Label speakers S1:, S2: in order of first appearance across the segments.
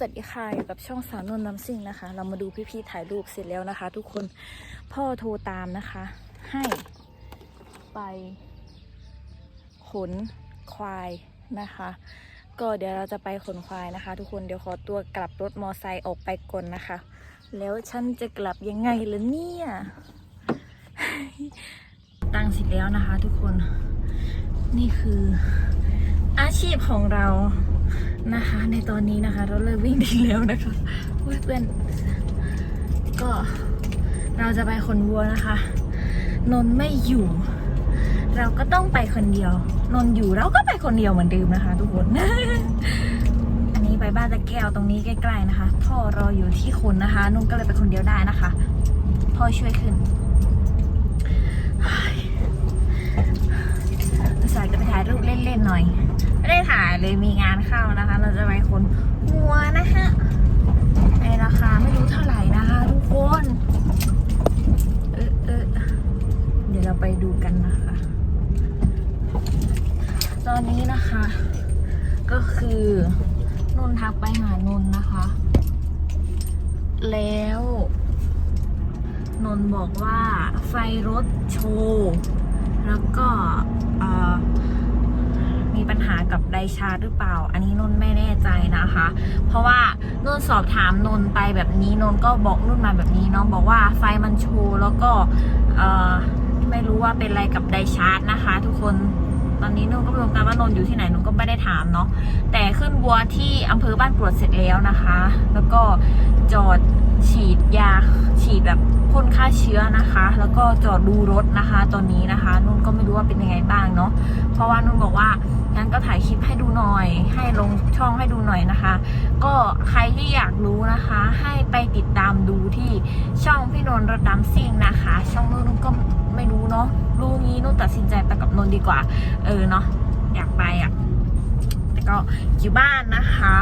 S1: สวัสดีค่ะอยู่กับช่องสาวนวลน้ำซิ่งนะคะ เรามาดูพี่ๆถ่ายรูปเสร็จแล้วนะคะ ทุกคนพ่อโทรตามนะคะ ให้ไปขนควายนะคะ ก็เดี๋ยวเราจะไปขนควายนะคะ ทุกคนเดี๋ยวขอตัวกลับรถมอไซค์ออกไปก่อนนะคะ แล้วฉันจะกลับยังไงล่ะเนี่ยตั้งเสร็จแล้วนะคะ ทุกคนนี่คืออาชีพของเรา นะคะ ในตอนนี้นะคะ เราเริ่มวิ่งด้แล้วนะคะเพื่อนก็เราจะไปคนวัวนะคะ นนไม่อยู่ เราก็ต้องไปคนเดียว นนอยู่เราก็ไปคนเดียวเหมือนเดิมนะคะ ทุกคน อันนี้ไปบ้านตะแก้วตรงนี้ใกล้ๆนะคะ พ่อรออยู่ที่คนนะคะ นุ่นก็เลยไปคนเดียวได้นะคะ พ่อช่วยขึ้นสายจะไปถ่ายรูปเล่นๆหน่อย ไม่ได้ถ่ายเลยมีงานเข้านะคะ เราจะไปคนหัวนะคะในราคาไม่รู้เท่าไหร่นะคะ ทุกคนเออเออเดี๋ยวเราไปดูกันนะคะ ตอนนี้นะคะ ก็คือนนทักไปหานนนะคะ แล้วนนบอกว่าไฟรถโชว์ แล้วก็เอ่อ มีปัญหากับไดชาร์หรือเปล่า อันนี้นนท์ไม่แน่ใจนะคะ เพราะว่านนท์สอบถามนนท์ไปแบบนี้นนท์ก็บอกนุ่นมาแบบนี้เน้องบอกว่าไฟมันโชว์แล้วก็ไม่รู้ว่าเป็นอะไรกับไดชาร์จนะคะ ทุกคนตอนนี้นุ่นก็ไม่รู้กันว่านนอยู่ที่ไหนนุ่นก็ไม่ได้ถามเนาะแต่ขึ้นบัวที่อำเภอบ้านกรวดเสร็จแล้วนะคะ แล้วก็จอดฉีดยาฉีดแบบ พ่นฆ่าเชื้อนะคะ แล้วก็จอดดูรถนะคะ ตอนนี้นะคะ นุ่นก็ไม่รู้ว่าเป็นยังไงบ้างเนาะเพราะว่านุ่นบอกว่างั้นก็ถ่ายคลิปให้ดูหน่อย ให้ลงช่องให้ดูหน่อยนะคะ ก็ใครที่อยากรู้นะคะ ให้ไปติดตามดูที่ช่องพี่นนท์รถน้ำซิ่งนะคะ ช่องนุ่นนุ่นก็ไม่รู้เนาะรู้งี้นุ่นตัดสินใจไปกับนนท์ดีกว่า เออเนาะอยากไปอะแต่ก็อยู่บ้านนะคะ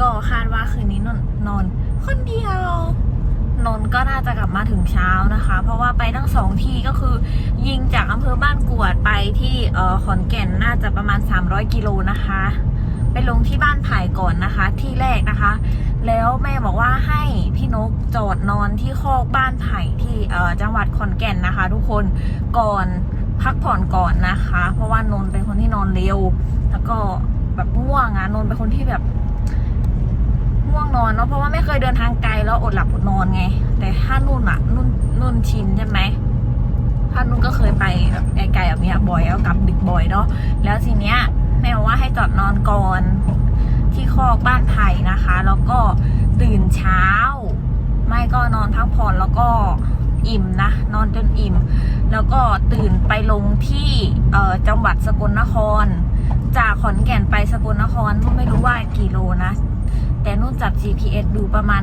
S1: ก็คาดว่าคืนนี้นอนนอนคนเดียว นนก็น่าจะกลับมาถึงเช้านะคะ เพราะว่าไปทั้งสองที่ก็คือ ยิงจากอำเภอบ้านกวดไปที่เออขอนแก่นน่าจะประมาณ 300 กิโลนะคะ ไปลงที่บ้านไผ่ก่อนนะคะ ที่แรกนะคะ แล้วแม่บอกว่าให้พี่นกจอดนอนที่คอกบ้านไผ่ที่เออจังหวัดขอนแก่นนะคะ ทุกคนก่อนพักผ่อนก่อนนะคะ เพราะว่านนเป็นคนที่นอนเร็ว แล้วก็แบบง่วงอะนนเป็นคนที่แบบ ง่วงนอนเนาะเพราะว่าไม่เคยเดินทางไกลแล้วอดหลับอดนอนไง แต่ถ้านุ่นอะนุ่นนุ่นชินใช่ไหมถ้านุ่นก็เคยไปแบบไกลๆแบบเนี้ยบ่อยแล้วกลับดึกบ่อยเนาะแล้วทีเนี้ยแม่บอกว่าให้จอดนอนก่อนที่คอกบ้านไผ่นะคะ แล้วก็ตื่นเช้า ไม่ก็นอนพักผ่อนแล้วก็อิ่มนะ นอนจนอิ่ม แล้วก็ตื่นไปลงที่เออจังหวัดสกลนคร จากขอนแก่นไปสกลนครไม่รู้ว่ากี่โลนะ แต่นุ่นจับ GPS ดูประมาณ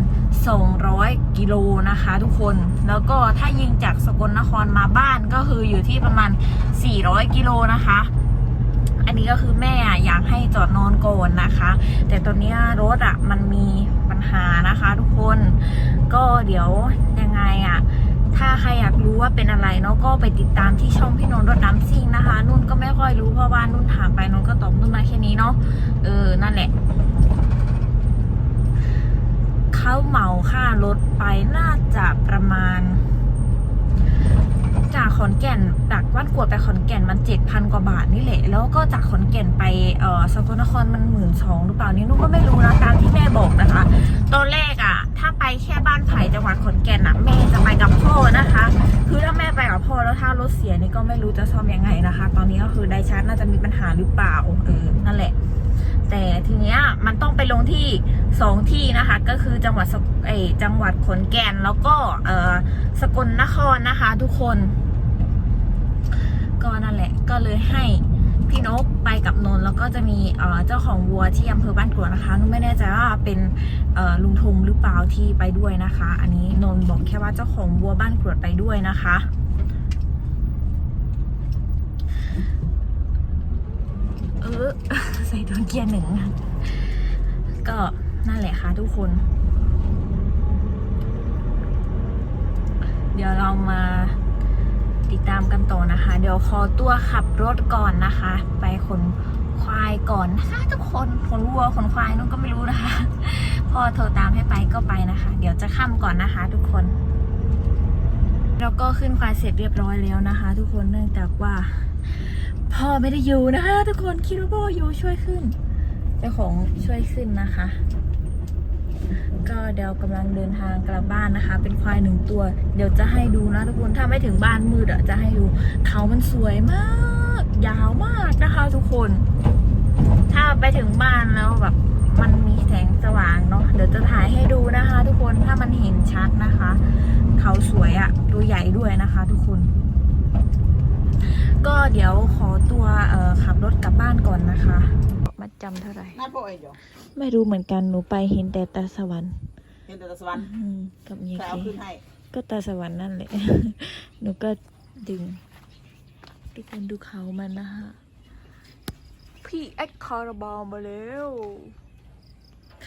S1: 200 กิโลนะคะทุกคน แล้วก็ถ้ายิงจากสกลนครมาบ้านก็คืออยู่ที่ประมาณ 400 กิโลนะคะ อันนี้ก็คือแม่อยากให้จอดนอนก่อนนะคะ แต่ตอนนี้รถอะมันมีปัญหานะคะทุกคน ก็เดี๋ยวยังไงอะถ้าใครอยากรู้ว่าเป็นอะไรเนาะก็ไปติดตามที่ช่องพี่นนท์รถน้ำซิ่งนะคะ นุ่นก็ไม่ค่อยรู้เพราะว่านุ่นถามไปนุ่นก็ตอบนุ่นมาแค่นี้เนาะเออนั่นแหละ เขาเหมาค่ารถไปน่าจะประมาณ จากขอนแก่นจากวัดกวดไปขอนแก่นมันเจ็ดพันกว่าบาทนี่แหละ แล้วก็จากขอนแก่นไปเอ่อสกลนครมันหมื่นสองหรือเปล่านี่นุ่นก็ไม่รู้นะตามที่แม่บอกนะคะ ตอนแรกอะถ้าไปแค่บ้านไผ่จังหวัดขอนแก่นอะแม่จะไปกับพ่อนะคะ คือถ้าแม่ไปกับพ่อแล้วถ้ารถเสียนี่ก็ไม่รู้จะซ่อมยังไงนะคะ ตอนนี้ก็คือไดชาร์จน่าจะมีปัญหาหรือเปล่าเออนั่นแหละ แต่ทีเนี้ยมันต้องไปลงที่สองที่นะคะ ก็คือจังหวัดสเอจังหวัดขอนแก่นแล้วก็เออสกลนครนะคะ ทุกคน ก็นั่นแหละ ก็เลยให้พี่นกไปกับนนแล้วก็จะมีเออเจ้าของวัวที่อำเภอบ้านกรวดนะคะไม่แน่ใจว่าเป็นเออลุงทงหรือเปล่าที่ไปด้วยนะคะ อันนี้นนบอกแค่ว่าเจ้าของวัวบ้านกรวดไปด้วยนะคะ เออ ใส่โดนเกียร์หนึ่งอะก็นั่นแหละค่ะทุกคน เดี๋ยวเรามาติดตามกันต่อนะคะ เดี๋ยวขอตัวขับรถก่อนนะคะ ไปขนควายก่อนนะคะ ทุกคนขนวัวขนควายนุ่นก็ไม่รู้นะคะพ่อโทรตามให้ไปก็ไปนะคะ เดี๋ยวจะค่ำก่อนนะคะ ทุกคน แล้วก็ขึ้นควายเสร็จเรียบร้อยแล้วนะคะ ทุกคนเนื่องจากว่า พ่อไม่ได้อยู่นะคะทุกคนคิดว่าพ่ออยู่ช่วยขึ้นเจ้าของช่วยขึ้นนะคะ ก็เดี๋ยวกำลังเดินทางกลับบ้านนะคะ เป็นควายหนึ่งตัว เดี๋ยวจะให้ดูนะทุกคนถ้าไม่ถึงบ้านมืดอะจะให้ดูเขามันสวยมาก ยาวมากนะคะทุกคน ถ้าไปถึงบ้านแล้วแบบ มันมีแสงสว่างเนาะเดี๋ยวจะถ่ายให้ดูนะคะ ทุกคนถ้ามันเห็นชัดนะคะ เขาสวยอะตัวใหญ่ด้วยนะคะ ทุกคน ก็เดี๋ยวขอตัวเอ่อขับรถกลับบ้านก่อนนะคะมาจำเท่าไหร่
S2: น่าโปรเองอยู่
S1: ไม่รู้เหมือนกันหนูไปเห็นแต่ตาสวรรค์
S2: เห็นแต่ตะสวรรค์
S1: อืมกับเมีย
S2: แต่
S1: เค
S2: เอาขึ้นให้
S1: ก็ตาสวรรค์นั่นแหละ หนูก็ดึงทุกคนดูเขามันนะคะพี่แอคคาราบาลมาแล้ว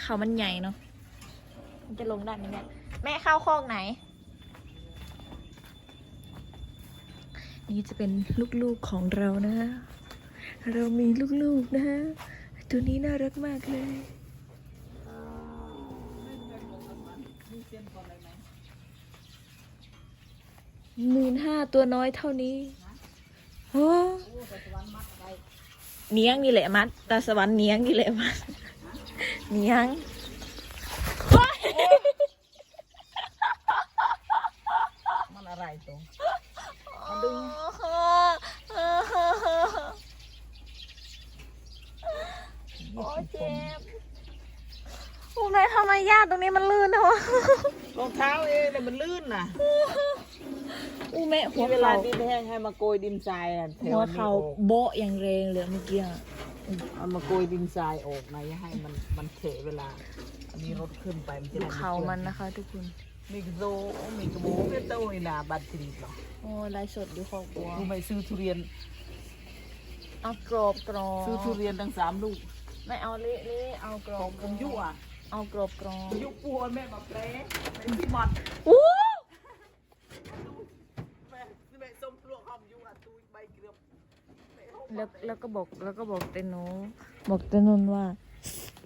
S1: เขามันใหญ่เนาะ มันจะลงได้ไหมเนี่ย แม่เข้าคอกไหน นี่จะเป็นลูกๆของเรานะ เรามีลูกๆนะ ตัวนี้น่ารักมากเลยหมื่นห้าตัวน้อยเท่านี้โอ้เนียงนี่แหละมัด ตาสวรรค์เนียงนี่แหละมัด เนียง
S2: มันอะไรตรง
S1: โอ้เจ็บโอ้ แม่ทำไมญาติตรงนี้มันลื่นนะวะ
S2: รองเท้าเองแต่มันลื่นน่ะ
S1: อู้แม่หั
S2: มี
S1: ว
S2: เวลา
S1: เขา
S2: ดินแห้งให้มาโกยดินทรายน่ะแถว
S1: หัว
S2: นี้
S1: เขา
S2: ออก
S1: โบะอย่างแรงเลยเมื่อกี้อะ
S2: เอามาโกยดินทรายออกนะอย่าให้มันมันเฉะเวลา อันนี้รถขึ้นไปมันจะ
S1: ดู
S2: ได้ไเขา
S1: มันนะคะ ทุกคน
S2: มีกระโดมีกระโบไม่โตอีนาบัตรดีหรอก
S1: โอ้ไลฟ์สดดูครอบครัว
S2: กูไม่ซื้อทุเรียน
S1: เอากรอบกรอบ
S2: ซื้อทุเรียนตั้งสามลูก
S1: ไม่เอาเละเละเอากร
S2: ข
S1: อ
S2: อบงผมยุ่อะ
S1: เอากรอบกรอบ
S2: ยุปูนแม่มาแปรเป็นพี่หมอด
S1: อู้
S2: แม่แม่ส้มปลวกหอมยุ่อะตูใบเกลือบ
S1: แล้วแล้วก็บอกแล้วก็บอกเตนโนบอกเตนุนว่า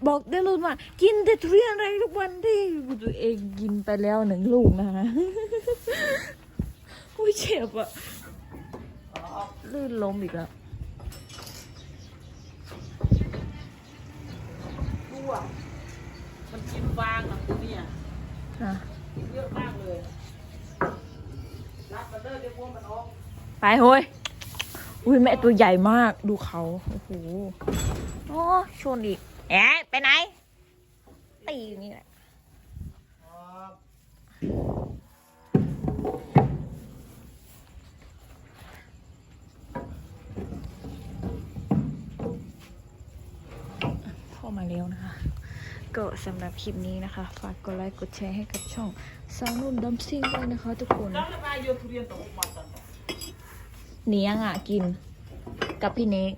S1: บอกเตนุนว่า กินแต่ทุเรียนอะไรทุกวันที่ตัวเองกินไปแล้วหนึ่งลูกนะคะอุ้ยเจ็บอะลื่นล้มอีกแล้ว
S2: ดูอะมันกินฟางอะตัวเนี้ย
S1: อะ
S2: กินเยอะมากเลยรับมาเด้อเดี๋ยวพวกมันออก
S1: ไปเฮ้ยอุ้ยแม่ตัวใหญ่มากดูเขาโอ้โหโอ้ชนอีกแอะไปไหนตีอยู่นี่แหละเข้ามาแล้วนะคะ ก็สำหรับคลิปนี้นะคะ ฝากกดไลค์กดแชร์ให้กับช่องสาวนุ่นดัมซิ่งด้วยนะคะทุกคน
S2: แล้วระบายโยนทุเรียนตกมาตอนไหน
S1: เนี้ยงอะกินกับพี่เน็ก